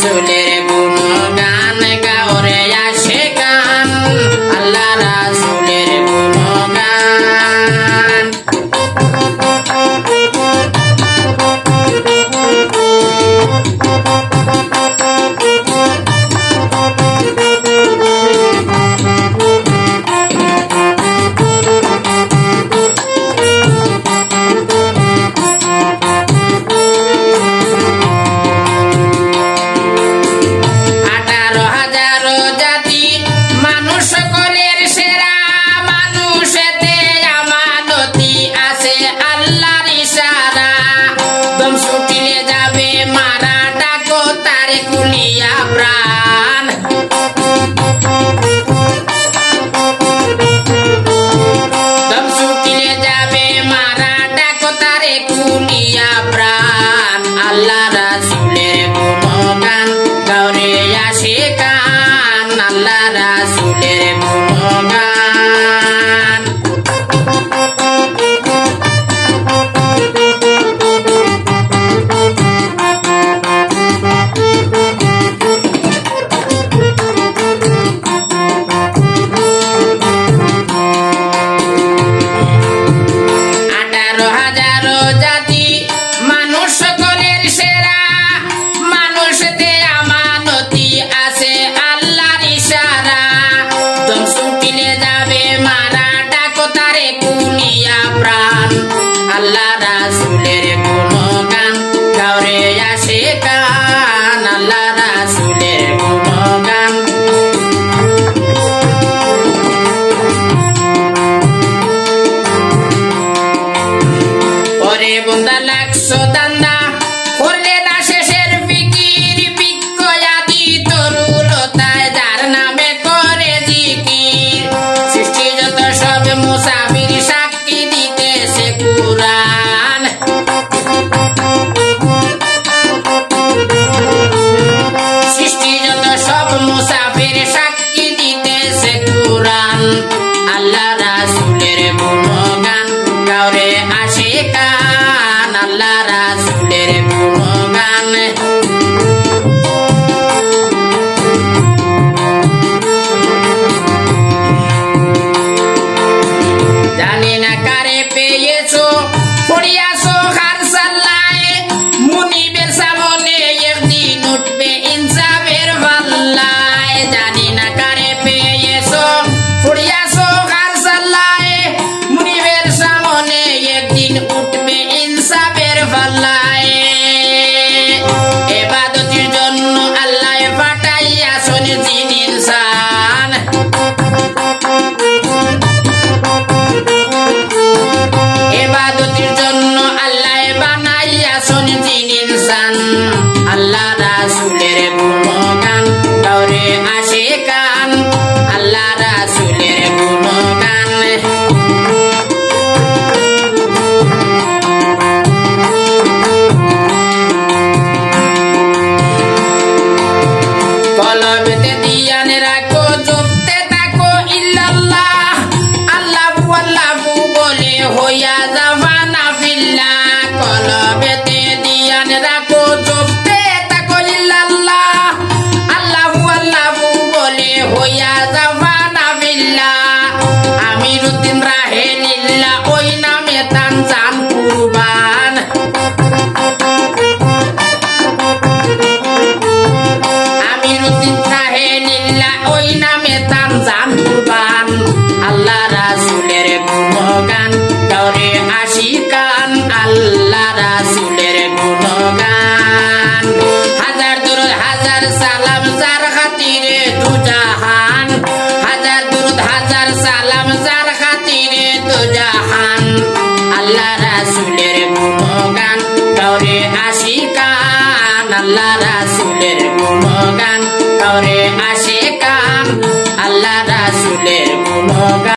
So প্রাণ। যাবে মারা, ডাকো তারে কুলিয়া প্রাণ। আল্লাহ রাসুলের গুণগান গাউরে আসে কান আল্লাহ রাসুলের গুণগান। রাসুলের ইনসান, আল্লাহ রাসুলের গুণগান, দৌড়ে আসে কান আল্লাহ রাসুলের গুণগান। কলমেতে দিয়ানে রাখো জপতে থাকো ইল্লাল্লাহ, আল্লাহু আল্লাহু বলে হইয়া যাও। হাজার দুরুদ, হাজার সালাম যার খাতিরে তো জাহান। আল্লাহ রাসুলের গুণগান কাউরে আশিকান আল্লাহ রাসুলের গুণগান কাউরে